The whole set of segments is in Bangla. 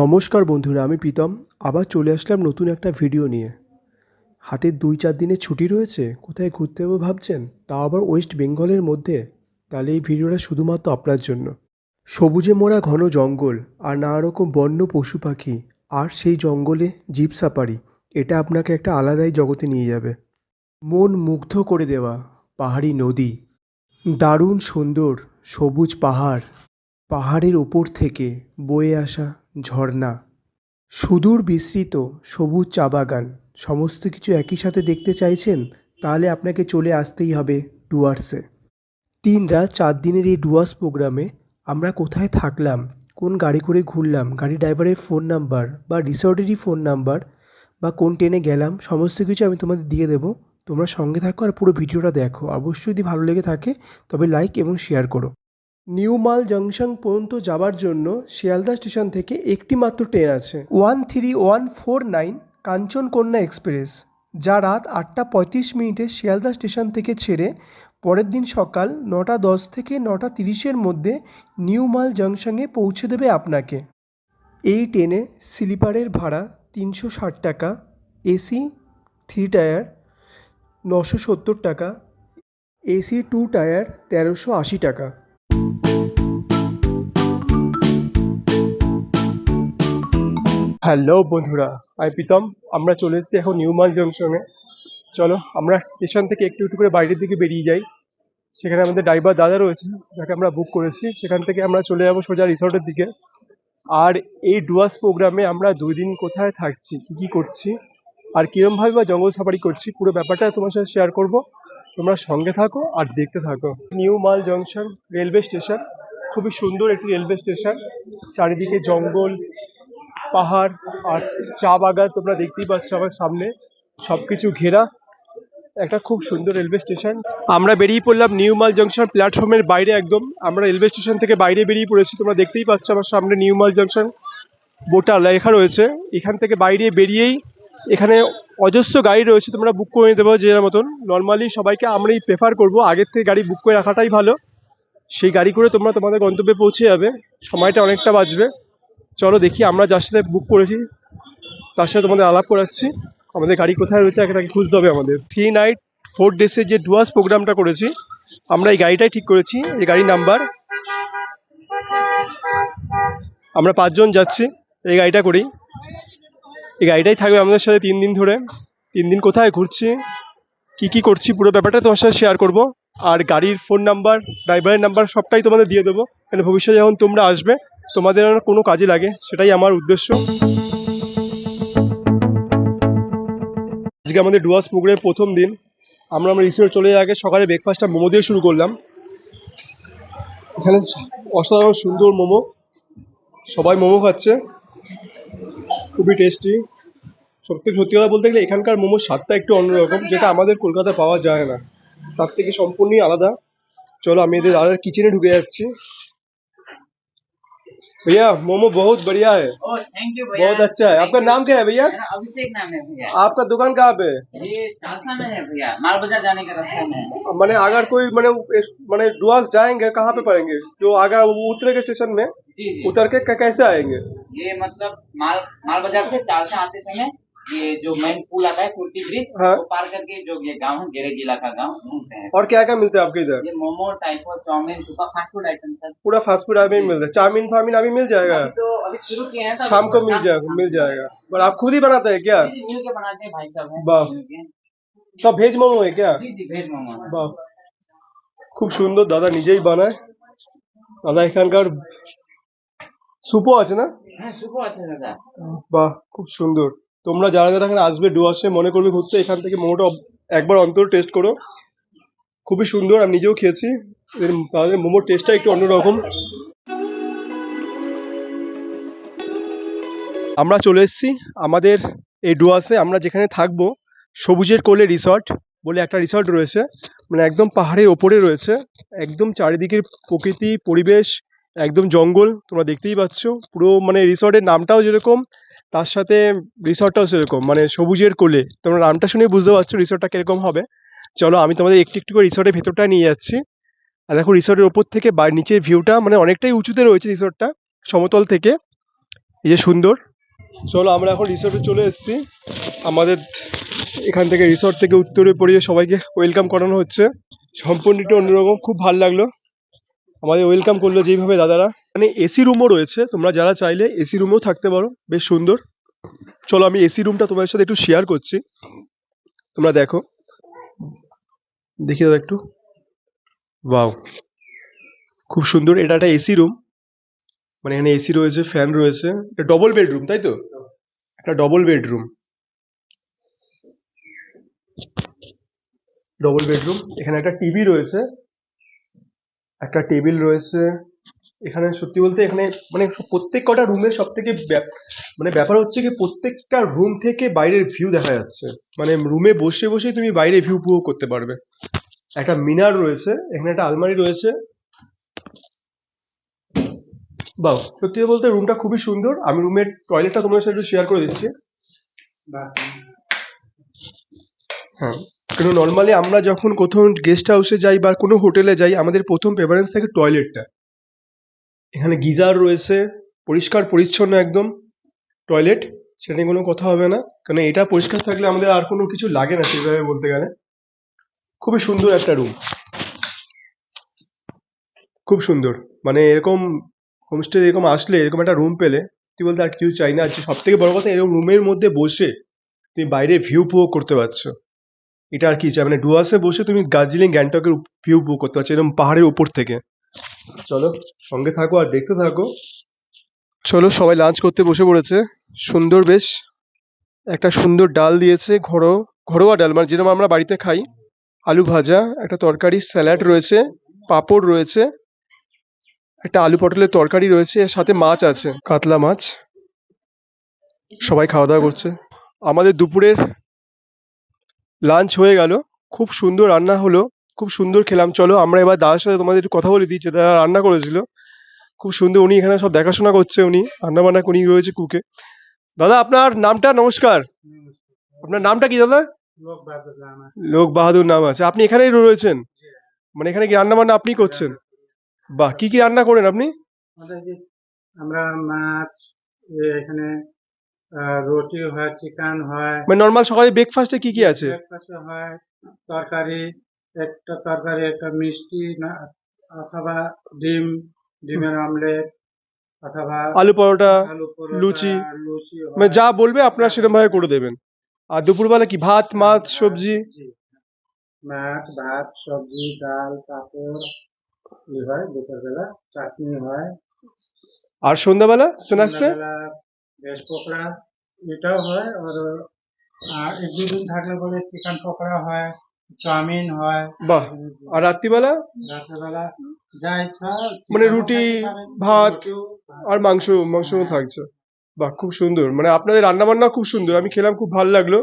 নমস্কার বন্ধুরা, আমি প্রীতম। আবার চলে আসলাম নতুন একটা ভিডিও নিয়ে। হাতে দুই চার দিনের ছুটি রয়েছে, কোথায় ঘুরতে যাব ভাবছেন? তাও আবার ওয়েস্ট বেঙ্গলের মধ্যে। তাহলে এই ভিডিওটা শুধুমাত্র আপনার জন্য। সবুজে মোড়া ঘন জঙ্গল আর নানা রকম বন্য পশু পাখি আর সেই জঙ্গলে জিপ সাফারি, এটা আপনাকে একটা আলাদাই জগতে নিয়ে যাবে। মন মুগ্ধ করে দেওয়া পাহাড়ি নদী। দারুণ সুন্দর সবুজ পাহাড়। পাহাড়ের ওপর থেকে বয়ে আসা ঝর্ণা। সুদূর বিস্তৃত সবুজ চা বাগান। সমস্ত কিছু একই সাথে দেখতে চাইছেন, তাহলে আপনাকে চলে আসতেই হবে ডুয়ার্সে। তিন রাত চার দিনের এই ডুয়ার্স প্রোগ্রামে আমরা কোথায় থাকলাম, কোন গাড়ি করে ঘুরলাম, গাড়ি ড্রাইভারের ফোন নাম্বার বা রিসর্টেরই ফোন নাম্বার বা কোন ট্রেনে গেলাম, সমস্ত কিছু আমি তোমাদের দিয়ে দেবো। তোমরা সঙ্গে থাকো আর পুরো ভিডিওটা দেখো। অবশ্যই যদি ভালো লেগে থাকে, তবে লাইক এবং শেয়ার করো। নিউ মাল জংশন পর্যন্ত যাওয়ার জন্য শিয়ালদা স্টেশন থেকে একটি মাত্র ট্রেন আছে। One three one four nine Kanchankanya express, যা রাত আটটা পঁয়ত্রিশ মিনিটে শিয়ালদা স্টেশন থেকে ছেড়ে পরের দিন সকাল নটা দশ থেকে নটা তিরিশের মধ্যে নিউ মাল জংশনে পৌঁছে দেবে আপনাকে। এই ট্রেনে স্লিপারের ভাড়া তিনশো ষাট টাকা, এসি থ্রি টায়ার নশো সত্তর টাকা, এসি টু টায়ার তেরোশো আশি টাকা। হ্যালো বন্ধুরা, আমি প্রীতম। আমরা চলে এসেছি এখন নিউ মাল জংশনে। চলো, আমরা স্টেশন থেকে একটু একটু করে বাইরের দিকে বেরিয়ে যাই। সেখানে আমাদের ড্রাইভার দাদা রয়েছে, যাকে আমরা বুক করেছি। সেখান থেকে আমরা চলে যাব সোজা রিসর্টের দিকে। আর এই ডুয়াস প্রোগ্রামে আমরা দুই দিন কোথায় থাকছি, কি কি করছি, আর কিরমভাবে বা জঙ্গল সাফারি করছি, পুরো ব্যাপারটা তোমার সাথে শেয়ার করব। তোমরা সঙ্গে থাকো আর দেখতে থাকো। নিউ মাল জংশন রেলওয়ে স্টেশন, খুবই সুন্দর একটি রেলওয়ে স্টেশন। চারিদিকে জঙ্গল পাহাড় আর চা বাগান তোমরা দেখতেই পাচ্ছ আমার সামনে। সবকিছু ঘেরা। একটা খুব সুন্দর রেলওয়ে স্টেশন। আমরা বেরিয়ে পড়লাম নিউ মাল জংশন প্ল্যাটফর্মের বাইরে একদম। আমরা রেলওয়ে স্টেশন থেকে বাইরে বেরিয়ে পড়েছি। তোমরা দেখতেই পাচ্ছ আমার সামনে নিউ মাল জংশন বোটা লেখা রয়েছে। এখান থেকে বাইরে বেরিয়েই এখানে অজস্র গাড়ি রয়েছে। তোমরা বুক করে নিতে পারো যে মতন। নর্মালি সবাইকে আমরাই প্রেফার করব। আগের থেকে গাড়ি বুক করে রাখাটাই ভালো। সেই গাড়ি করে তোমরা তোমাদের গন্তব্যে পৌঁছে যাবে। সময়টা অনেকটা বাঁচবে। চলো দেখি, আমরা যার সাথে বুক করেছি, তার সাথে তোমাদের আলাপ করাচ্ছি, আমাদের গাড়ি কোথায় রয়েছে আগে তাকে খুঁজতে হবে আমাদের। থ্রি নাইট ফোর ডেসের যে ডুয়াস প্রোগ্রামটা করেছি, আমরা এই গাড়িটাই ঠিক করেছি, এই গাড়ির নাম্বার আমরা পাঁচজন যাচ্ছি, এই গাড়িটা করেই। এই গাড়িটাই থাকবে আমাদের সাথে তিন দিন ধরে। তিন দিন কোথায় ঘুরছি, কি কি করছি, পুরো ব্যাপারটা তোমার সাথে শেয়ার করব। আর গাড়ির ফোন নাম্বার ড্রাইভারের নাম্বার সবটাই তোমাদের দিয়ে দেবো। কারণ ভবিষ্যতে যখন তোমরা আসবে তোমাদের যেন কোনো কাজে লাগে? সেটাই আমার উদ্দেশ্য। আজকে আমাদের ডুয়াস প্রোগ্রামের প্রথম দিন। আমরা আমরা রিসোর্ট চলে আগে সকালে ব্রেকফাস্টটা মোমো দিয়ে শুরু করলাম। এখানে অসাধারণ সুন্দর মোমো। সবাই মোমো খাচ্ছে। খুবই টেস্টি সত্যি সত্যি কথা বলতে গেলে এখানকার মোমোর স্বাদটা একটু অন্যরকম, যেটা আমাদের কলকাতায় পাওয়া যায় না। তার থেকে সম্পূর্ণই আলাদা। চলো আমি এদের দাদার কিচেনে ঢুকে যাচ্ছি। भैया मोमो बहुत बढ़िया है। थैंक यू भैया। बहुत अच्छा है। आपका नाम क्या है भैया? अभिषेक नाम है भैया। आपका दुकान कहाँ पे ये चालसा में है भैया। माल बाज़ार जाने का रास्ता में है। मैंने अगर कोई मैंने मैंने डुआस जाएँगे कहाँ पे पड़ेंगे? जो अगर वो उतरेंगे स्टेशन में जी जी। उतर के कैसे आएँगे? ये मतलब माल माल बाज़ार से चालसा आते समय ये जो मेन पुल आता है कुर्ती ब्रिज हाँ। वो पार करके जो ये गांव है गेरे जिला का गांव घूमते हैं और क्या क्या मिलता है आपके इधर ये momo typo chowmein super fast food item sir पूरा फास्ट फूड अभी मिलता है चाउमीन फामीन अभी मिल जाएगा अभी तो अभी शुरू किए हैं तो शाम को अभी मिल जाएगा मिल जाएगा पर आप खुद ही बनाते हैं क्या जी, जी, मिल के बनाते हैं भाई साहब हैं वाह। मिल के। सब भेज मोमो है क्या जी जी भेज मोमो है। বাহ খুব সুন্দর দাদা নিজেই বানায় দাদা এখানকার সুপও আছে না হ্যাঁ শুভ আছে দাদা বাহ খুব সুন্দর তোমরা যারা যারা এখানে আসবে ডুয়াসে মনে করবে ঘুরতে, এখান থেকে মোমোটা একবার অন্তর টেস্ট করো। খুবই সুন্দর, আমি নিজেও খেয়েছি। তাদের মোমোর টেস্টটা একটু অন্যরকম। আমরা চলে এসেছি আমাদের এই ডুয়াসে আমরা যেখানে থাকব, সবুজের কোলে রিসর্ট বলে একটা রিসর্ট রয়েছে। মানে একদম পাহাড়ের ওপরে রয়েছে। একদম চারিদিকের প্রকৃতি, পরিবেশ, একদম জঙ্গল, তোমরা দেখতেই পাচ্ছ। পুরো মানে রিসর্টের নামটাও যেরকম তার সাথে রিসর্টটাও সেরকম মানে সবুজের কোলে। তোমরা নামটা শুনে বুঝতে পারছ রিসর্টটা কীরকম হবে। চলো, আমি তোমাদের একটু একটু করে রিসর্টের ভেতরটা নিয়ে যাচ্ছি। আর দেখো, রিসর্টের ওপর থেকে বা নিচের ভিউটা মানে অনেকটাই উঁচুতে রয়েছে রিসর্টটা, সমতল থেকে। এই যে সুন্দর। চলো, আমরা এখন রিসর্টে চলে এসেছি। আমাদের এখান থেকে রিসর্ট থেকে উত্তরে পড়িয়ে সবাইকে ওয়েলকাম করানো হচ্ছে। সম্পূর্ণটা অন্যরকম, খুব ভালো লাগল। আমাদের ওয়েলকাম করল যেইভাবে দাদারা। মানে এসি রুমও রয়েছে, তোমরা যারা চাইলে এসি রুমেও থাকতে পারো, বেশ সুন্দর। চলো আমি এসি রুমটা তোমাদের সাথে একটু শেয়ার করছি। তোমরা দেখো। দেখি দাদা একটু। ওয়াও খুব সুন্দর, এটা একটা এসি রুম মানে এখানে এসি রয়েছে ফ্যান রয়েছে। এটা ডবল বেডরুম তাই তো? একটা ডবল বেডরুম ডবল বেডরুম এখানে একটা টিভি রয়েছে। একটা টেবিল রয়েছে। এখানে সত্যি বলতে এখানে মানে প্রত্যেক কটা রুমের সব থেকে মানে ব্যাপার হচ্ছে কি প্রত্যেকটা রুম থেকে বাইরের ভিউ দেখা যাচ্ছে। মানে রুমে বসে বসে তুমি বাইরে ভিউ উপভোগ করতে পারবে। একটা মিনার রয়েছে এখানে একটা আলমারি রয়েছে। বাহ সত্যি বলতে রুমটা খুবই সুন্দর। আমি রুমের টয়লেটটা তোমাদের সাথে একটু শেয়ার করে দিচ্ছি। হ্যাঁ। কিন্তু নর্মালি আমরা যখন কোথাও গেস্ট হাউসে যাই বা কোনো হোটেলে যাই, আমাদের প্রথম প্রেফারেন্স থাকে টয়লেটটা এখানে গিজার রয়েছে, পরিষ্কার, পরিচ্ছন্ন একদম। টয়লেট সেটা নিয়ে কোনো কথা হবে না। কারণ এটা পরিষ্কার থাকলে আমাদের আর কোনো কিছু লাগে না সেভাবে বলতে গেলে। খুবই সুন্দর একটা রুম খুব সুন্দর। মানে এরকম হোমস্টে এরকম আসলে, এরকম একটা রুম পেলে তুই বলতে আর কিছু চাই না। সব থেকে বড় কথা, এরকম রুমের মধ্যে বসে তুমি বাইরে ভিউ উপভোগ করতে পারছ। এটা আর কি চাই? মানে ডুয়াসে বসে তুমি দার্জিলিং, গ্যাংটকের ভিউ উপভোগ করতে পারছ, এরকম পাহাড়ের উপর থেকে। চলো, সঙ্গে থাকো আর দেখতে থাকো। চলো, সবাই লাঞ্চ করতে বসে পড়েছে। সুন্দর বেশ। একটা সুন্দর ডাল দিয়েছে, ঘরো, ঘরোয়া ডাল। মানে যেরকম আমরা বাড়িতে খাই, আলু ভাজা, একটা তরকারি, স্যালাড রয়েছে, পাঁপড় রয়েছে, একটা আলু পটলের তরকারি রয়েছে, এর সাথে মাছ আছে, কাতলা মাছ। সবাই খাওয়া দাওয়া করছে। আমাদের দুপুরের লাঞ্চ হয়ে গেল। খুব সুন্দর রান্না হলো। খুব সুন্দর খেলাম। চলো, আমরা এবার দাদার সাথে তোমাদের একটু কথা বলে দিই যে দাদা রান্না করেছিল। খুব সুন্দর উনি এখানে সব দেখাশোনা করছে উনি। রান্না বান্না উনি রয়েছে কুকে। দাদা, আপনার নামটা? নমস্কার। আপনার নামটা কি দাদা? লোক বাহাদুর নাম আছে। আপনি এখানেই রয়েছেন? মানে এখানে কি রান্না বান্না আপনি করছেন? বাহ, কি কি রান্না করেন আপনি? আমরা মাছ এখানে রুটি হয় চিকেন হয়। মানে নর্মাল সকালে ব্রেকফাস্টে কি কি আছে? Breakfast হয় তরকারি একটা তরকারি একটা মিষ্টি না অথবা ডিম ডিমের অমলেট অথবা আলু পরোটা লুচি। লুচি মানে যা বলবে আপনারা সেরকম ভাবে করে দেবেন। আর দুপুরবেলা কি ভাত মাছ সবজি? মাছ ভাত সবজি ডাল পাঁপড় হয় দুপুরবেলা। চাটনি হয়। আর সন্ধ্যাবেলা স্ন্যাক্সে ভেজ পকোড়া। এটাও হয় আর এক দুদিন থাকলে পরে চিকেন পকোড়া হয় চাউমিন হয়। বাহ আর রাত্রিবেলা? রাত্রেবেলা যা ইচ্ছা মানে রুটি, ভাত, আর মাংস মাংসও থাকছে। বাহ খুব সুন্দর। মানে আপনাদের রান্না বান্না খুব সুন্দর। আমি খেলাম খুব ভালো লাগল।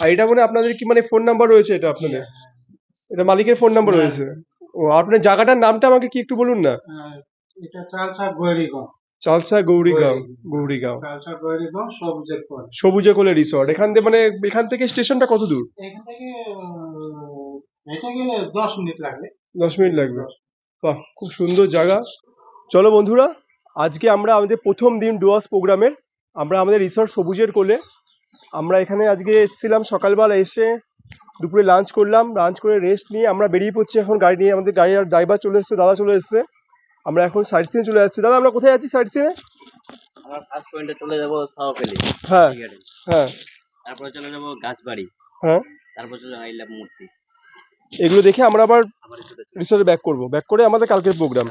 আর এটা মানে আপনাদের কি মানে ফোন নাম্বার রয়েছে এটা আপনাদের? এটা মালিকের ফোন নাম্বার রয়েছে। ও আপনার জায়গাটার নামটা আমাকে কি একটু বলুন না? এটা চালসা গৈরিগঞ্জ চালসা গৌরীগাঁও গৌরীগাঁও। সবুজে কোলে রিসর্ট এখান থেকে মানে এখান থেকে স্টেশনটা কত দূর? এখান থেকে এটা গেলে দশ মিনিট লাগবে। দশ মিনিট লাগবে। বাহ খুব সুন্দর জায়গা। চলো বন্ধুরা আজকে আমরা আমাদের প্রথম দিন ডুয়াস প্রোগ্রামের আমরা আমাদের রিসর্ট সবুজের কোলে। আমরা এখানে আজকে এসেছিলাম সকালবেলা এসে দুপুরে লাঞ্চ করলাম। লাঞ্চ করে রেস্ট নিয়ে আমরা বেরিয়ে পড়ছি এখন গাড়ি নিয়ে। আমাদের গাড়ির ড্রাইভার চলে এসেছে দাদা চলে এসেছে। আমরা এখন সাইড সিনে চলে যাচ্ছি। দাদা আমরা কোথায় যাচ্ছি সাইড সিনে আমরা ফার্স্ট পয়েন্টে চলে যাব সাওয়াফেলি হ্যাঁ হ্যাঁ। তারপরে চলে যাব গাছবাড়ি। হ্যাঁ। তারপর চলে আইলাভ মূর্তি। এগুলো দেখে আমরা আবার রিসোর্টে ব্যাক করব। ব্যাক করে আমাদের কালকের প্রোগ্রাম।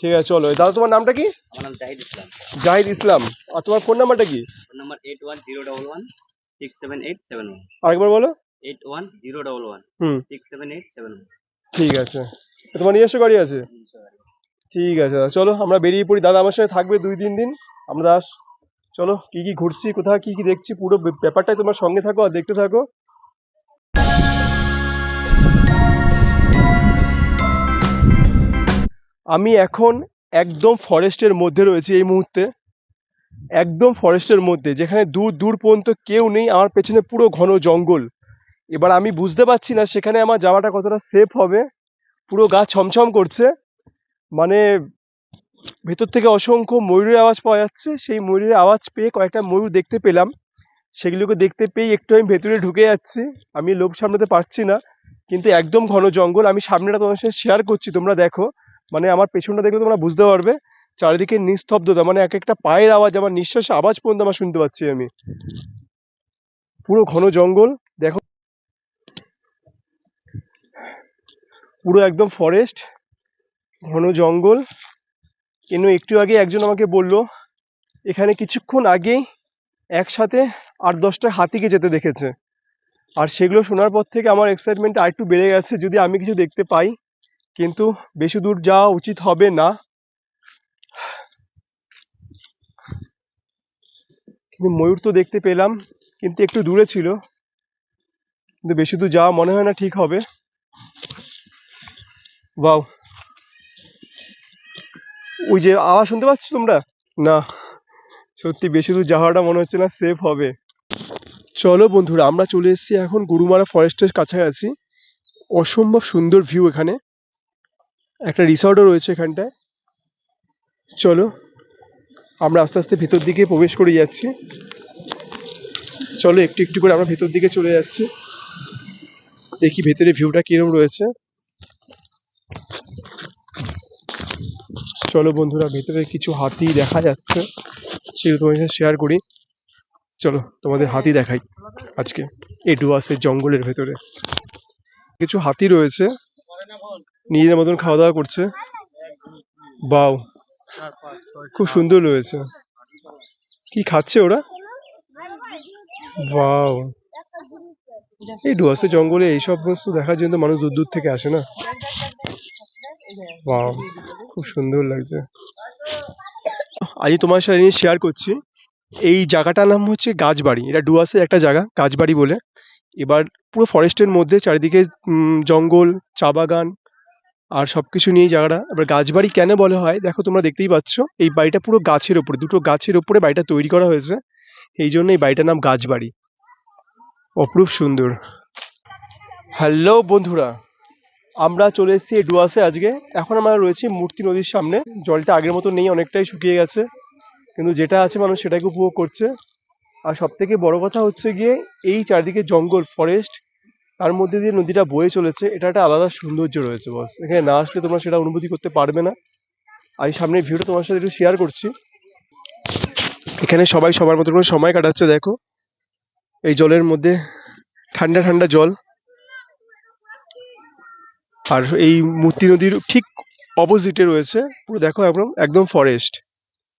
ঠিক আছে চলো। দাদা তোমার নামটা কি? আমার নাম জাহিদ ইসলাম। জাহিদ ইসলাম। আর তোমার ফোন নাম্বারটা কি? Phone number eight one zero double one six seven eight seven one আরেকবার বলো। Eight one zero double one হুম। Six seven eight seven one ঠিক আছে। তোমার নিজস্ব গাড়ি আছে? ঠিক আছে দাদা। চলো, আমরা বেরিয়ে পড়ি। দাদা আমার সাথে থাকবে দুই তিন দিন। আমরা আস চলো, কি কি ঘুরছি, কোথায় কি কি দেখছি, পুরো ব্যাপারটাই তোমার সঙ্গে থাকো আর দেখতে থাকো। আমি এখন একদম ফরেস্টের মধ্যে রয়েছি এই মুহূর্তে। একদম ফরেস্টের মধ্যে, যেখানে দূর দূর পর্যন্ত কেউ নেই। আমার পেছনে পুরো ঘন জঙ্গল। এবার আমি বুঝতে পারছি না সেখানে আমার যাওয়াটা কতটা সেফ হবে। পুরো গা ছমছম করছে। মানে ভেতর থেকে অসংখ্য ময়ূরের আওয়াজ পাওয়া যাচ্ছে। সেই ময়ূরের আওয়াজ পেয়ে কয়েকটা ময়ূর দেখতে পেলাম। সেগুলোকে দেখতে পেয়ে একটু আমি ভেতরে ঢুকে যাচ্ছি। আমি লোভ সামলাতে পারছি না, কিন্তু একদম ঘন জঙ্গল। আমি সামনেটা তোমার সাথে শেয়ার করছি, তোমরা দেখো। মানে আমার পেছনটা দেখলে তোমরা বুঝতে পারবে। চারিদিকে নিস্তব্ধতা মানে এক একটা পায়ের আওয়াজ, আমার নিঃশ্বাসের আওয়াজ পর্যন্ত আমার শুনতে পাচ্ছি আমি। পুরো ঘন জঙ্গল, দেখো। পুরো একদম ফরেস্ট ঘন জঙ্গল। কেন একটু আগে একজন আমাকে বলল, এখানে কিছুক্ষণ আগেই একসাথে আট দশটা হাতিকে যেতে দেখেছে। আর সেগুলো শোনার পর থেকে আমার এক্সাইটমেন্ট আর একটু বেড়ে গেছে, যদি আমি কিছু দেখতে পাই। কিন্তু বেশি দূর যাওয়া উচিত হবে না। কিন্তু ময়ূর তো দেখতে পেলাম, কিন্তু একটু দূরে ছিল। কিন্তু বেশি দূর যাওয়া মনে হয় না ঠিক হবে। বাও ওই যে আওয়াজ শুনতে পাচ্ছ তোমরা? না, সত্যি বেশি দূর যাওয়াটা মনে হচ্ছে না সেফ হবে। চলো বন্ধুরা, আমরা চলে এসেছি এখন গরুমারা ফরেস্টের কাছাকাছি। অসম্ভব সুন্দর ভিউ এখানে। একটা রিসর্টও রয়েছে এখানটায়। চলো, আমরা আস্তে আস্তে ভেতর দিকে প্রবেশ করে যাচ্ছি। চলো একটু একটু করে আমরা ভেতর দিকে চলে যাচ্ছি। দেখি ভেতরে ভিউটা কিরম রয়েছে। চলো বন্ধুরা, ভেতরে কিছু হাতি দেখা যাচ্ছে। সেগুলো তোমার সাথে শেয়ার করি। চলো, তোমাদের হাতি দেখাই আজকে। এই ডুয়াসের জঙ্গলের ভেতরে। কিছু হাতি রয়েছে। নিজেদের মতন খাওয়া দাওয়া করছে। বাউ, খুব সুন্দর রয়েছে। কি খাচ্ছে ওরা? বাউ, এই ডুয়াসের জঙ্গলে এইসব বস্তু দেখার জন্য মানুষ দূর দূর থেকে আসে না। বাও খুব সুন্দর লাগছে। আজ তোমার সাথে নিয়ে শেয়ার করছি। এই জায়গাটার নাম হচ্ছে গাছবাড়ি। এটা ডুয়াসের একটা জায়গা, গাছবাড়ি বলে। এবার পুরো ফরেস্টের মধ্যে চারিদিকে জঙ্গল, চা বাগান আর সবকিছু নিয়ে জায়গাটা। এবার গাছবাড়ি কেন বলা হয়? দেখো তোমরা দেখতেই পাচ্ছ, এই বাড়িটা পুরো গাছের ওপরে, দুটো গাছের ওপরে বাড়িটা তৈরি করা হয়েছে। এই জন্য এই বাড়িটার নাম গাছবাড়ি। অপরূপ সুন্দর। হ্যালো বন্ধুরা। আমরা চলে এসেছি ডুয়াসে আজকে। এখন আমরা রয়েছি মূর্তি নদীর সামনে। জলটা আগের মতো নেই, অনেকটাই শুকিয়ে গেছে। কিন্তু যেটা আছে মানুষ সেটাকে উপভোগ করছে। আর সব থেকে বড় কথা হচ্ছে গিয়ে, এই চারদিকে জঙ্গল ফরেস্ট তার মধ্যে দিয়ে নদীটা বয়ে চলেছে। এটা একটা আলাদা সৌন্দর্য রয়েছে বস এখানে না আসলে তোমরা সেটা অনুভূতি করতে পারবে না। আমি সামনের ভিউটা তোমার সাথে একটু শেয়ার করছি। এখানে সবাই সবার মতো করে সময় কাটাচ্ছে, দেখো। এই জলের মধ্যে ঠান্ডা ঠান্ডা জল। আর এই মূর্তি নদীর ঠিক অপোজিটে রয়েছে। পুরো দেখো একদম একদম ফরেস্ট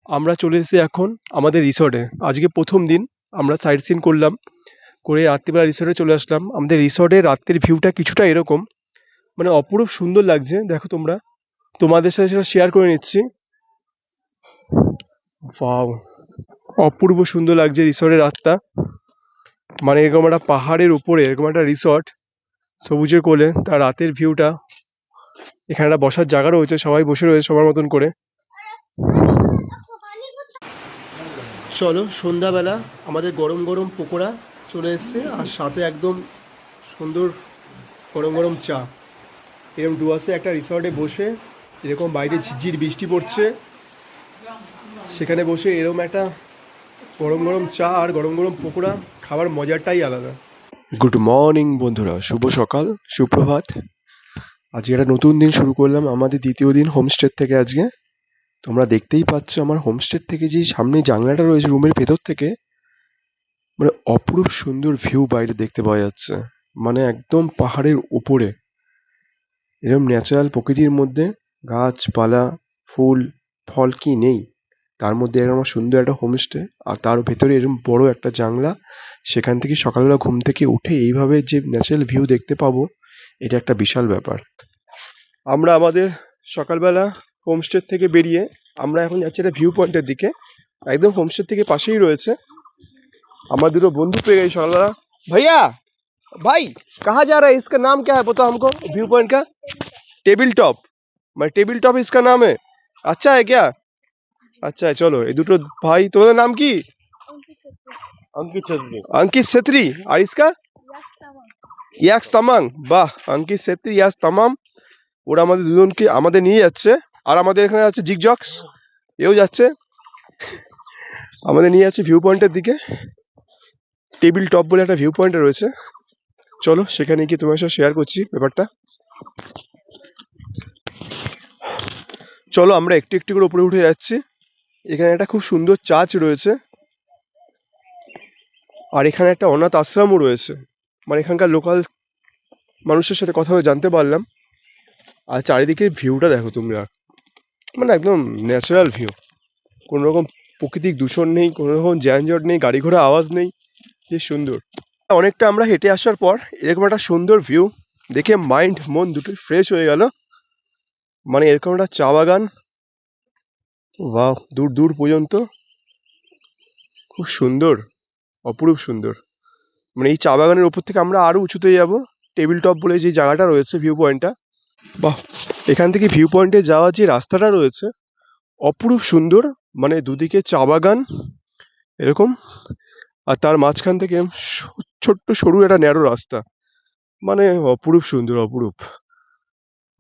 আমরা চলে এসেছি এখন আমাদের রিসর্টে আজকে প্রথম দিন আমরা সাইট সিন করলাম, করে রাত্রিবেলা রিসর্টে চলে আসলাম। আমাদের রিসর্টের রাত্রির ভিউটা কিছুটা এরকম মানে অপরূপ সুন্দর লাগছে। দেখো তোমরা, তোমাদের সাথে সেটা শেয়ার করে নিচ্ছি। Wow! অপূর্ব সুন্দর লাগছে রিসর্টের রাতটা। মানে এরকম একটা পাহাড়ের উপরে, এরকম একটা রিসর্ট সবুজের কোলে, তার রাতের ভিউটা। এখানে একটা বসার জায়গা রয়েছে, সবাই বসে রয়েছে সবার মতন করে। চলো, সন্ধ্যাবেলা আমাদের গরম গরম পকোড়া চলে এসছে, আর সাথে একদম সুন্দর গরম গরম চা। এরকম ডুয়াসে একটা রিসর্টে বসে এরকম বাইরে ঝিরঝির বৃষ্টি পড়ছে। সেখানে বসে এরকম একটা গরম গরম চা আর গরম গরম পকোড়া খাবার মজাটাই আলাদা। গুড মর্নিং বন্ধুরা। শুভ সকাল, সুপ্রভাত। আজকে একটা নতুন দিন শুরু করলাম। আমাদের দ্বিতীয় দিন হোমস্টে থেকে আজকে। তোমরা দেখতেই পাচ্ছ আমার হোমস্টে থেকে যে সামনে জানলাটা রয়েছে রুমের ভেতর থেকে মানে অপরূপ সুন্দর ভিউ বাইরে দেখতে পাওয়া যাচ্ছে। মানে একদম পাহাড়ের উপরে। এরকম ন্যাচারাল প্রকৃতির মধ্যে গাছপালা, ফুল, ফল কি নেই? তার মধ্যে এরকম সুন্দর একটা হোমস্টে, আর তার ভেতরে এরকম বড় একটা জানলা। সেখান থেকে সকালবেলা ঘুম থেকে উঠে এইভাবে যে ন্যাচারাল ভিউ দেখতে পাবো, এটা একটা বিশাল ব্যাপার। আমরা আমাদের সকালবেলা হোমস্টে থেকে বেরিয়ে আমরা এখন যাচ্ছি একটা ভিউ পয়েন্টের দিকে। একদম হোমস্টে থেকে পাশেই রয়েছে। আমার দুটো বন্ধু পেয়ে গেছে সকালবেলা। ভাইয়া, ভাই, কাহা যা রা নাম কে হ্যাঁ বোতাম ভিউ পয়েন্ট কে? টেবিল টপ মানে টেবিল টপ ইসকা নাম হে মানে আচ্ছা হ্যাঁ ক্যা? আচ্ছা চলো। এই দুটো ভাই, তোমাদের নাম কি? अंकित चौधरी अंकित छेत्री আর इसका ইয়াক্স তামাং বাহ অঙ্কিত সেত্রী ইয়াস তামাম ওরা আমাদের দুজনকে আমাদের নিয়ে যাচ্ছে আর আমাদের এখানে আছে জিগজক্স এও যাচ্ছে আমাদের নিয়ে যাচ্ছে ভিউ পয়েন্টের দিকে টেবিল টপ বলে একটা ভিউ পয়েন্ট রয়েছে চলো সেখানে গিয়ে তোমার সাথে শেয়ার করছি ব্যাপারটা চলো আমরা একটু একটু করে উপরে উঠে যাচ্ছি এখানে একটা খুব সুন্দর চার্চ রয়েছে আর এখানে একটা অনাথ আশ্রমও রয়েছে। মানে এখানকার লোকাল মানুষের সাথে কথা জানতে পারলাম। আর চারিদিকের ভিউটা দেখো তোমরা। মানে একদম ন্যাচারাল ভিউ কোনো রকম প্রকৃতিক দূষণ নেই কোনো রকম যানজট নেই গাড়ি ঘোড়া আওয়াজ নেই। কি সুন্দর। অনেকটা আমরা হেঁটে আসার পর এরকম একটা সুন্দর ভিউ দেখে মাইন্ড মন দুটোই ফ্রেশ হয়ে গেল। মানে এরকম একটা চা বাগান। বাহ দূর দূর পর্যন্ত। খুব সুন্দর। অপরূপ সুন্দর। মানে এই চা বাগানের উপর থেকে আমরা আরও উঁচুতে যাব। টেবিল টপ বলে যে জায়গাটা রয়েছে ভিউ পয়েন্টটা বাহ! এখান থেকে ভিউ পয়েন্টে যাওয়ার যে রাস্তাটা রয়েছে, অপরূপ সুন্দর। মানে দুদিকে চা বাগান, এরকম। আর তার মাঝখান থেকে ছোট্ট সরু একটা ন্যারো রাস্তা। মানে অপরূপ সুন্দর, অপরূপ।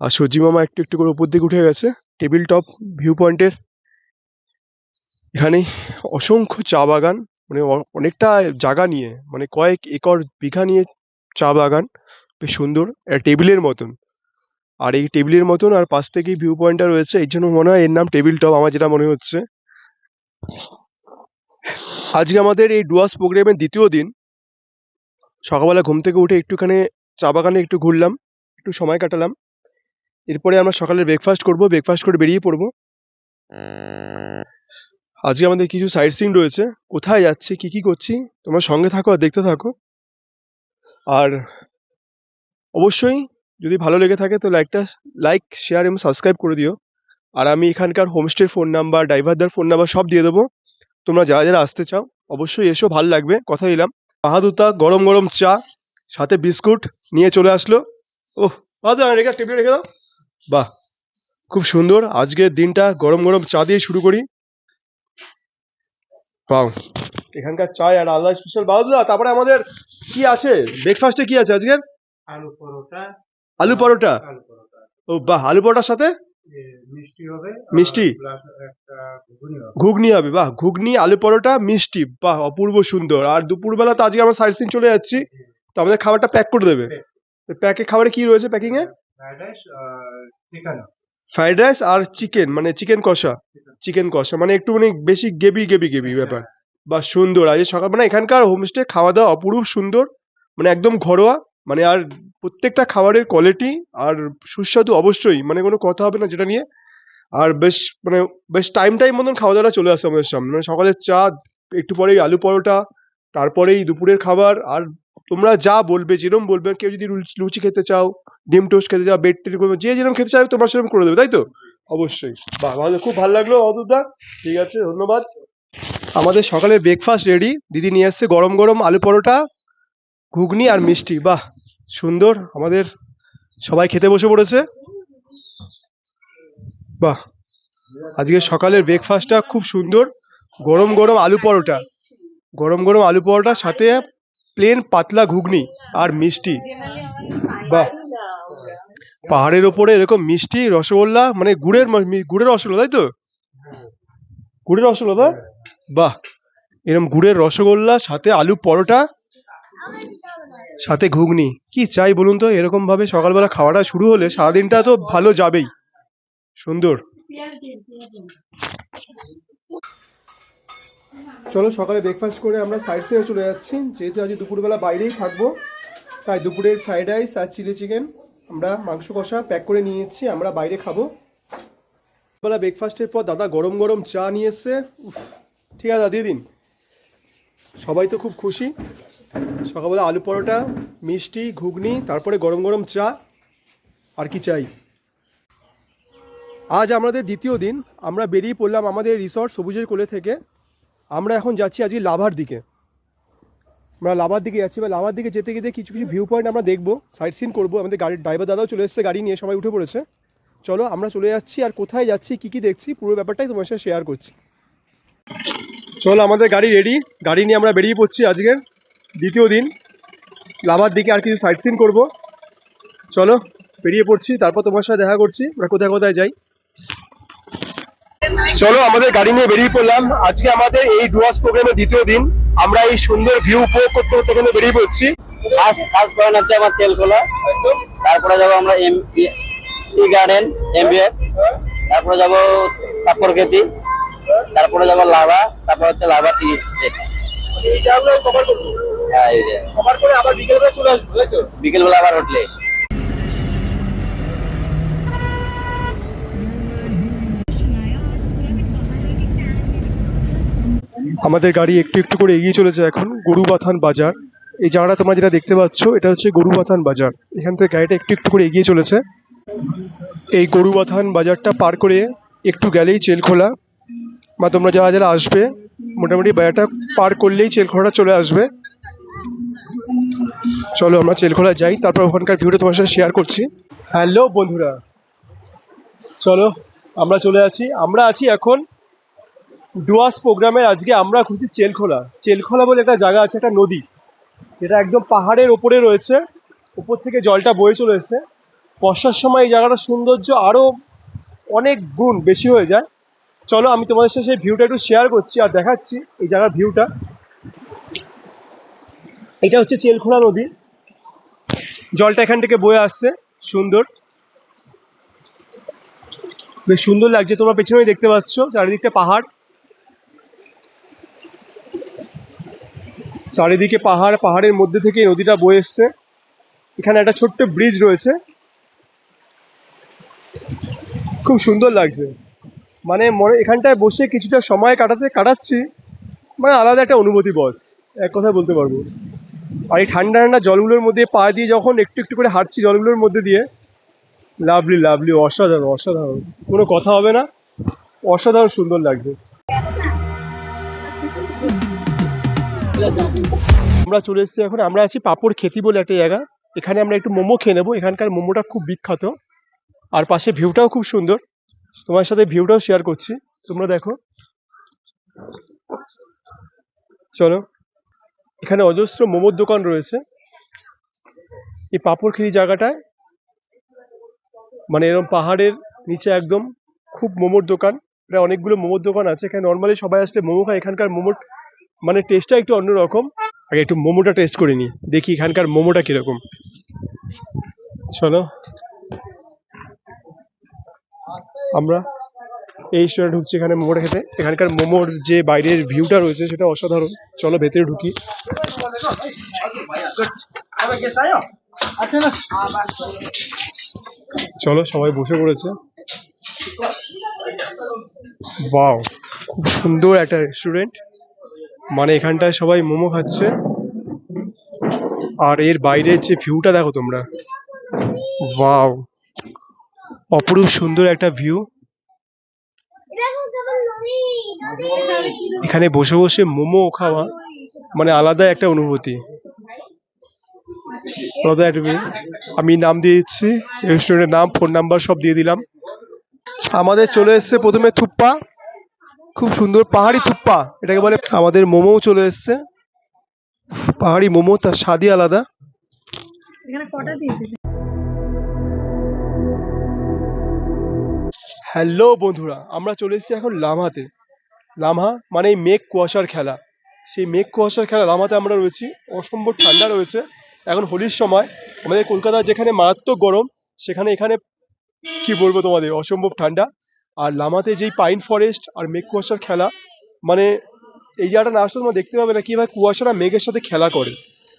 আর সজি মামা একটু একটু করে উপর দিকে উঠে গেছে। টেবিল টপ ভিউ পয়েন্টের এখানে অসংখ্য চা বাগান। মানে অনেকটা জায়গা নিয়ে মানে কয়েক একর বিঘা নিয়ে চা বাগান, বেশ সুন্দর, একটা টেবিলের মতন। আর এই টেবিলের মতন আর পাশ থেকেই ভিউ পয়েন্টটা রয়েছে এই জন্য মনে হয় এর নাম টেবিল টপ, আমার যেটা মনে হচ্ছে। আজকে আমাদের এই ডুয়াস প্রোগ্রামের দ্বিতীয় দিন। সকালবেলা ঘুম থেকে উঠে একটুখানি চা বাগানে একটু ঘুরলাম, একটু সময় কাটালাম। এরপরে আমরা সকালে ব্রেকফাস্ট করব ব্রেকফাস্ট করে বেরিয়ে পড়ব। আজকে আমাদের কিছু সাইট সিন রয়েছে। কোথায় যাচ্ছি, কি কি করছি, তোমরা সঙ্গে থাকো আর দেখতে থাকো। আর অবশ্যই যদি ভালো লেগে থাকে তো লাইকটা লাইক শেয়ার এবং সাবস্ক্রাইব করে দিও। আর আমি এখানকার হোমস্টের ফোন নাম্বার ড্রাইভারদের ফোন নাম্বার সব দিয়ে দেবো। তোমরা যারা যারা আসতে চাও, অবশ্যই এসো, ভালো লাগবে। কথা দিলাম। বাহাদুরতা গরম গরম চা, সাথে বিস্কুট নিয়ে চলে আসলো। ওহ, বাহাদুর রেখে রেখে দাও। বাহ, খুব সুন্দর। আজকের দিনটা গরম গরম চা দিয়ে শুরু করি। পাও এখানকার চা আর আলাদা স্পেশাল বাহাদুর তারপরে আমাদের কি আছে? ব্রেকফাস্টে কি আছে আজকের? আলু পরোটা। আলু পরোটা? ও বাহ আলু পরোটার সাথে? মিষ্টি হবে মিষ্টি? ঘুগনি হবে। বাহ। ঘুগনি আলু পরোটা মিষ্টি। বাহ অপূর্ব সুন্দর। আর দুপুরবেলা তো আজকে আমরা সাইড সিন চলে যাচ্ছি। তো আমাদের খাবারটা প্যাক করে দেবে। তো প্যাকে খাবারে কি রয়েছে প্যাকিং এ ফ্রাইড রাইস ফ্রাইড রাইস আর চিকেন মানে চিকেন কষা। চিকেন কষা মানে একটু মানে বেশি গেবি গেবি গেবি ব্যাপার। বা সুন্দর আজ সকাল মানে এখানকার হোমস্টে খাওয়া দাওয়া অপরূপ সুন্দর মানে একদম ঘরোয়া মানে আর প্রত্যেকটা খাবারের কোয়ালিটি আর সুস্বাদু অবশ্যই মানে কোনো কথা হবে না যেটা নিয়ে। আর বেশ মানে বেশ টাইম টাইম মতন খাওয়া দাওয়া চলে আসে আমাদের সামনে। মানে সকালের চা একটু পরেই আলু পরোটা তারপরেই দুপুরের খাবার আর তোমরা যা বলবে যেরকম বলবে, কেউ যদি লুচি- খেতে চাও, ডিম টোস্ট খেতে চাও বেড টেড করবে যে যেরকম খেতে চাইবে, তোমরা সেরকম করে দেবে, তাই তো? অবশ্যই। আমাদের খুব ভালো লাগল অদুদা ঠিক আছে, ধন্যবাদ। আমাদের সকালের ব্রেকফাস্ট রেডি দিদি নিয়ে আসছে গরম গরম আলু পরোটা, ঘুগনি আর মিষ্টি। বাহ, সুন্দর। আমাদের সবাই খেতে বসে পড়েছে। বাহ, আজকে সকালের ব্রেকফাস্টটা খুব সুন্দর। গরম গরম আলু পরোটা। গরম গরম আলু পরোটার সাথে প্লেন পাতলা ঘুগনি আর মিষ্টি। বাহ। পাহাড়ের ওপরে এরকম মিষ্টি রসগোল্লা মানে গুড়ের গুড়ের রসগোল্লা, তাই তো? গুড়ের রসগোল্লা? বাহ। এরকম গুড়ের রসগোল্লা, সাথে আলু পরোটা, সাথে ঘুগনি। কি চাই বলুন তো? এরকম ভাবে সকালবেলা খাওয়াটা শুরু হলে সারাদিনটা তো ভালো যাবেই। সুন্দর। চলো সকালে ব্রেকফাস্ট করে আমরা সাইড সিনে চলে যাচ্ছি। যেহেতু আজ দুপুরবেলা বাইরেই থাকব, তাই দুপুরের ফ্রাইড রাইস আর চিলি চিকেন আমরা মাংস কষা প্যাক করে নিয়ে এসেছি, আমরা বাইরে খাব। বেলা ব্রেকফাস্টের পর দাদা গরম গরম চা নিয়ে এসছে। ঠিক আছে দাদা, দিয়ে দিন। সবাই তো খুব খুশি। সকালবেলা আলু পরোটা, মিষ্টি, ঘুগনি, তারপরে গরম গরম চা। আর কি চাই? আজ আমাদের দ্বিতীয় দিন, আমরা বেরিয়ে পড়লাম আমাদের রিসর্ট সবুজের কোলে থেকে। আমরা এখন যাচ্ছি আজকে লাভার দিকে। আমরা লাভার দিকে যাচ্ছি বা লাভার দিকে যেতে যেতে কিছু কিছু ভিউ পয়েন্ট আমরা দেখব সাইট সিন করব। আমাদের গাড়ির ড্রাইভার দাদাও চলে এসেছে গাড়ি নিয়ে, সবাই উঠে পড়েছে। চলো আমরা চলে যাচ্ছি আর কোথায় যাচ্ছি, কি কি দেখছি, পুরো ব্যাপারটাই তোমার সাথে শেয়ার করছি। চলো আমাদের গাড়ি রেডি গাড়ি নিয়ে আমরা বেরিয়ে পড়ছি আজকে, দ্বিতীয় দিন। লাভার দিকে আর কিছু সাইট সিন করব। চলো বেরিয়ে পড়ছি, তারপর তোমার সাথে দেখা করছি, আমরা কোথায় কোথায় যাই। চলো আমাদের গাড়ি নিয়ে বেরিয়ে পড়লাম। আজকে আমাদের এই ডুয়াস প্রোগ্রামের দ্বিতীয় দিন। আমরা এই সুন্দর ভিউ উপভোগ করতে করতে এখানে বেরিয়ে পড়ছি। ফার্স্ট ফার্স্ট পয়েন্ট হচ্ছে আমার তেলখোলা তারপরে যাব আমরা এম টি গার্ডেন এমবিএ। তারপরে যাব তাপরকেতি তারপরে যাব লাভা। তারপর হচ্ছে লাভা টি হ্যাঁ এই যে। কভার করে আবার বিকেলবেলা চলে আসব তাই তো? বিকেলবেলা আবার হোটেলে আমাদের গাড়ি একটু একটু করে এগিয়ে চলেছে এখন, গরুবাথান বাজার। এই জায়গাটা তোমরা যেটা দেখতে পাচ্ছ, এটা হচ্ছে গরুবাথান বাজার। এখান থেকে গাড়িটা একটু একটু করে এগিয়ে চলেছে। এই গরুবাথান বাজারটা পার করে একটু গেলেই চেলখোলা বা তোমরা যারা যারা আসবে, মোটামুটি বাজারটা পার করলেই চেলখোলাটা চলে আসবে। চলো আমরা চেলখোলা যাই, তারপর ওখানকার ভিউটা তোমার সাথে শেয়ার করছি। হ্যালো বন্ধুরা। চলো, আমরা চলে আছি। আমরা আছি এখন ডুয়াস প্রোগ্রামের আজকে আমরা খুঁজছি চেলখোলা। চেলখোলা বলে একটা জায়গা আছে, একটা নদী। যেটা একদম পাহাড়ের ওপরে রয়েছে। উপর থেকে জলটা বয়ে চলে এসছে। বর্ষার সময় এই জায়গাটার সৌন্দর্য আরও অনেক গুণ বেশি হয়ে যায়। চলো, আমি তোমাদের সাথে সেই ভিউটা একটু শেয়ার করছি আর দেখাচ্ছি এই জায়গার ভিউটা এটা হচ্ছে চেলখোলা নদী। জলটা এখান থেকে বয়ে আসছে। সুন্দর। বেশ সুন্দর লাগছে। তোমরা পেছনেই দেখতে পাচ্ছ, চারিদিকটা পাহাড়। চারিদিকে পাহাড়, পাহাড়ের মধ্যে থেকে নদীটা বয়ে এসছে। এখানে একটা ছোট্ট ব্রিজ রয়েছে। খুব সুন্দর লাগছে। মানে মনে, এখানটায় বসে কিছুটা সময় কাটাতে, কাটাচ্ছি। মানে আলাদা একটা অনুভূতি বস এক কথা বলতে পারব। আর এই ঠান্ডা ঠান্ডা জলগুলোর মধ্যে পা দিয়ে যখন একটু একটু করে হাঁটছি জলগুলোর মধ্যে দিয়ে লাভলি লাভলি অসাধারণ অসাধারণ। কোনো কথা হবে না। অসাধারণ সুন্দর লাগছে। আমরা চলে এসেছি এখন, আমরা আছি পাপড় খেতি বলে একটা জায়গা। এখানে আমরা একটু মোমো খেয়ে নেব। এখানকার মোমোটা খুব বিখ্যাত। আর পাশে ভিউটাও খুব সুন্দর। তোমার সাথে ভিউটাও শেয়ার করছি। তোমরা দেখো। চলো। এখানে অজস্র মোমোর দোকান রয়েছে। এই পাপড় খেতি জায়গাটায় মানে এরকম পাহাড়ের নিচে একদম খুব মোমোর দোকান। প্রায় অনেকগুলো মোমোর দোকান আছে। এখানে নর্মালি সবাই আসলে মোমো খায়। এখানকার মোমোর মানে টেস্টটা একটু অন্যরকম। আগে একটু মোমোটা টেস্ট করে নিই দেখি এখানকার মোমোটা কীরকম। চলো। আমরা এই স্টোরে ঢুকছি এখানে মোমোটা খেতে। এখানকার মোমোর যে বাইরের ভিউটা রয়েছে সেটা অসাধারণ। চলো ভেতরে ঢুকি। চলো, সবাই বসে পড়েছে। বাও খুব সুন্দর একটা রেস্টুরেন্ট মানে এখানটায় সবাই মোমো খাচ্ছে। আর এর বাইরের যে ভিউটা দেখো তোমরা। ওয়াও! অপরূপ সুন্দর একটা ভিউ। এখানে বসে বসে মোমো খাওয়া মানে আলাদা একটা অনুভূতি। আমি নাম দিয়ে দিচ্ছি রেস্টুরেন্টের নাম ফোন নাম্বার সব দিয়ে দিলাম। আমাদের চলে এসছে প্রথমে থুপ্পা। খুব সুন্দর পাহাড়ি থুপ্পা এটাকে বলে আমাদের মোমোও চলে এসছে। পাহাড়ি মোমো তার স্বাদই আলাদা। হ্যালো বন্ধুরা আমরা চলে এসেছি এখন লামহাতে লামহা মানে এই মেঘ কুয়াশার খেলা। সেই মেঘ কুয়াশার খেলা লামাতে আমরা রয়েছি। অসম্ভব ঠান্ডা রয়েছে। এখন হোলির সময় আমাদের কলকাতায় যেখানে মারাত্মক গরম সেখানে এখানে কি বলব তোমাদের অসম্ভব ঠান্ডা। আর লামাতে যেই পাইন ফরেস্ট আর মেঘ কুয়াশার খেলা মানে এই জায়গাটা না আসলে তোমরা দেখতে পাবে না কীভাবে কুয়াশাটা মেঘের সাথে খেলা করে।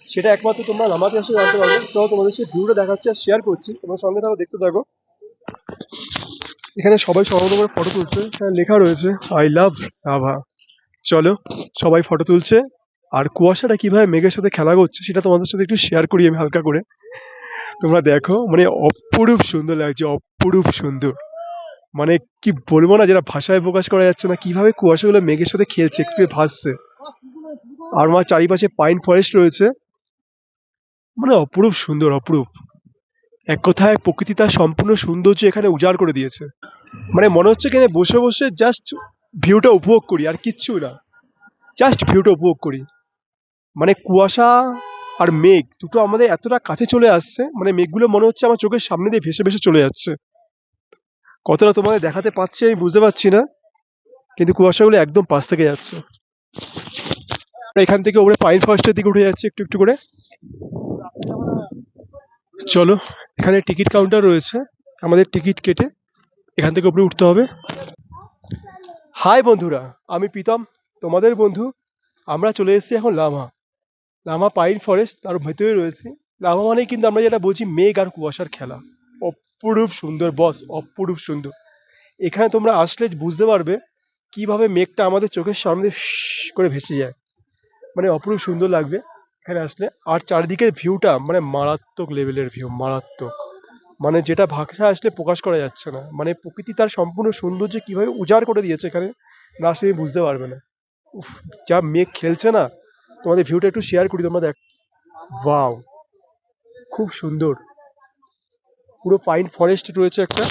সেটা একমাত্র তোমরা লামাতে আসলে জানতে পারবে। তো তোমাদের সেই ভিউটা দেখাচ্ছি আর শেয়ার করছি। তোমরা সঙ্গে থাকো, দেখতে থাকো। এখানে সবাই সবার করে ফটো তুলছে। এখানে লেখা রয়েছে আই লাভ লাভা চলো, সবাই ফটো তুলছে। আর কুয়াশাটা কীভাবে মেঘের সাথে খেলা করছে সেটা তোমাদের সাথে একটু শেয়ার করি আমি হালকা করে। তোমরা দেখো মানে অপরূপ সুন্দর লাগছে, অপরূপ সুন্দর। মানে কি বলব না, যেটা ভাষায় প্রকাশ করা যাচ্ছে না, কীভাবে কুয়াশাগুলো মেঘের সাথে খেলছে, একটু ভাসছে। আর আমার চারিপাশে পাইন ফরেস্ট রয়েছে। মানে অপরূপ সুন্দর, অপরূপ। এক কথায় প্রকৃতি তার সম্পূর্ণ সৌন্দর্য এখানে উজাড় করে দিয়েছে। মানে মনে হচ্ছে এখানে বসে বসে জাস্ট ভিউটা উপভোগ করি, আর কিচ্ছু না। জাস্ট ভিউটা উপভোগ করি। মানে কুয়াশা আর মেঘ দুটো আমাদের এতটা কাছে চলে আসছে মানে মেঘগুলো মনে হচ্ছে আমার চোখের সামনে দিয়ে ভেসে ভেসে চলে যাচ্ছে। কতটা তোমাদের দেখাতে পাচ্ছি আমি বুঝতে পারছি না, কিন্তু কুয়াশাগুলো একদম পাশ থেকে যাচ্ছে। এখান থেকে ওপরে পাইন ফরেস্টের দিকে উঠে যাচ্ছে একটু একটু করে। চলো, এখানে টিকিট কাউন্টার রয়েছে, আমাদের টিকিট কেটে এখান থেকে উপরে উঠতে হবে। হাই বন্ধুরা, আমি প্রীতম, তোমাদের বন্ধু। আমরা চলে এসেছি এখন লামা। লামা পাইন ফরেস্ট তার ভেতরে রয়েছে। লামা মানে কিন্তু আমরা যেটা বলছি, মেঘ আর কুয়াশার খেলা। অপরূপ সুন্দর বস অপরূপ সুন্দর। এখানে তোমরা আসলে বুঝতে পারবে কীভাবে মেঘটা আমাদের চোখের সামনে করে ভেসে যায়। মানে অপরূপ সুন্দর লাগবে। এখানে আসলে আর চারিদিকের ভিউটা মানে মারাত্মক লেভেলের ভিউ মারাত্মক। মানে যেটা ভাষা আসলে প্রকাশ করা যাচ্ছে না। মানে প্রকৃতি তার সম্পূর্ণ সৌন্দর্য কীভাবে উজাড় করে দিয়েছে এখানে না তুমি বুঝতে পারবে না। উফ, যা মেঘ খেলছে না তোমাদের ভিউটা একটু শেয়ার করি তোমরা দেখ খুব সুন্দর। পুরো পাইন ফরেস্ট রয়েছে একটা।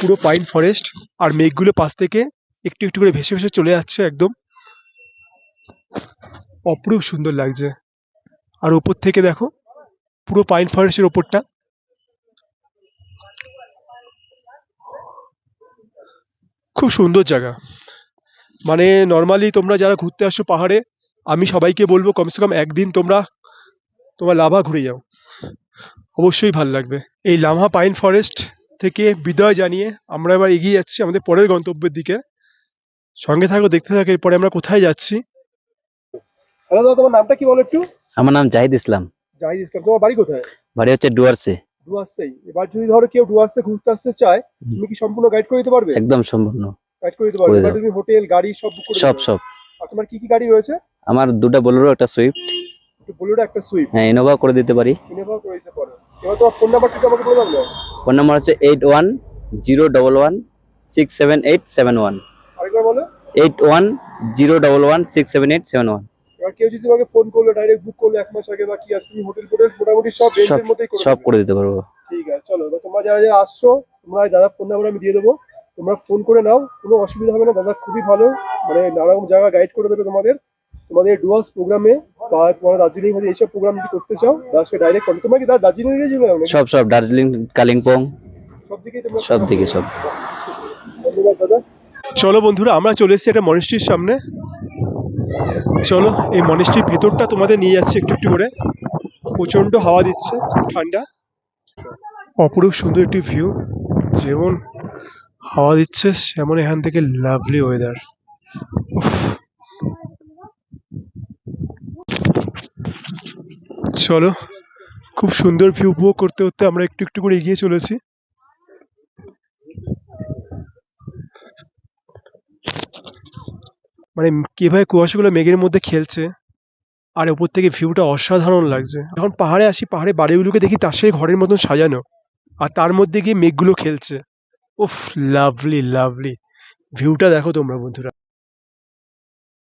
পুরো পাইন ফরেস্ট আর মেঘগুলো পাশ থেকে একটু একটু করে ভেসে ভেসে চলে যাচ্ছে একদম। অপরূপ সুন্দর লাগছে। আর উপর থেকে দেখো, পুরো পাইন ফরেস্টের ওপরটা খুব সুন্দর জায়গা। মানে নর্মালি তোমরা যারা ঘুরতে আসো পাহাড়ে, আমি সবাইকে বলব কমসে কম একদিন তোমরা তোমার লাভা ঘুরে যাও। অবশ্যই ভালো লাগবে। এই লামহা পাইন ফরেস্ট থেকে বিদায় জানিয়ে আমরা এবার এগিয়ে যাচ্ছি আমাদের পরের গন্তব্যের দিকে। সঙ্গে থাকো দেখতে থাকো এরপরে আমরা কোথায় যাচ্ছি। হ্যালো দাদা তোমার নামটা কি বলো একটু? আমার নাম জাহিদ ইসলাম। জাহিদ ইসলাম তোমার বাড়ি কোথায়? বাড়ি হচ্ছে ডুয়ার্সে। ডুয়ার্সেই। এবার যদি ধরো কেউ ডুয়ার্সে ঘুরতে আসতে চায় তুমি কি সম্পূর্ণ গাইড করে দিতে পারবে? একদম সম্পূর্ণ। গাইড করে দিতে পারবে। তুমি হোটেল গাড়ি সব বুক করে সব সব। আর তোমার কি কি গাড়ি রয়েছে? আমার দুটা বোলেরো একটা সুইফট একটু বোলেরো একটা সুইফট হ্যাঁ ইনোভা করে দিতে পারি। ইনোভাও করে দিতে পারো। তোমার ফোন নাম্বারটা একটু আমাকে বলে দাও ফোন নাম্বার হচ্ছে eight one zero double one six seven eight seven one আরেকবার বলো। Eight one zero double one six seven eight seven one এবার কেউ যদি তোমাকে ফোন করল ডাইরেক্ট বুক করল এক মাস আগে বা কি তুমি হোটেল ফোটেল মোটামুটি সব সব রেঞ্জের মধ্যেই করে সব করে দিতে পারব। ঠিক আছে চলো তোমরা যারা যারা আসছো তোমরা দাদা ফোন নাম্বার আমি দিয়ে দেবো। তোমরা ফোন করে নাও কোনো অসুবিধা হবে না দাদা খুবই ভালো মানে নানা রকম জায়গা গাইড করে দেবে তোমাদের। তোমাদের ডুয়ার্স প্রোগ্রামে বা তোমরা দার্জিলিং হলে এইসব প্রোগ্রাম যদি করতে চাও সাথে ডাইরেক্ট কন্ট্যাক্ট তোমরা কি দার্জিলিং গিয়েছিল সব সব দার্জিলিং কালিম্পং সব দিকে সব। ধন্যবাদ দাদা। চলো বন্ধুরা আমরা চলে এসেছি একটা মনিস্ট্রির সামনে। চলো এই মনিস্ট্রির ভেতরটা তোমাদের নিয়ে যাচ্ছে একটু একটু করে। প্রচণ্ড হাওয়া দিচ্ছে ঠান্ডা। অপরূপ সুন্দর একটি ভিউ যেমন হাওয়া দিচ্ছে সেমন এখান থেকে লাভলি ওয়েদার চলো, খুব সুন্দর ভিউ উপভোগ করতে করতে আমরা একটু একটু করে এগিয়ে চলেছি। মানে কীভাবে কুয়াশাগুলো মেঘের মধ্যে খেলছে, আর উপর থেকে ভিউটা অসাধারণ লাগছে। যখন পাহাড়ে আসি পাহাড়ে বাড়িগুলোকে দেখি তার সাথে ঘরের মতন সাজানো, আর তার মধ্যে গিয়ে মেঘগুলো খেলছে। উফ লাভলি লাভলি ভিউটা দেখো তোমরা বন্ধুরা।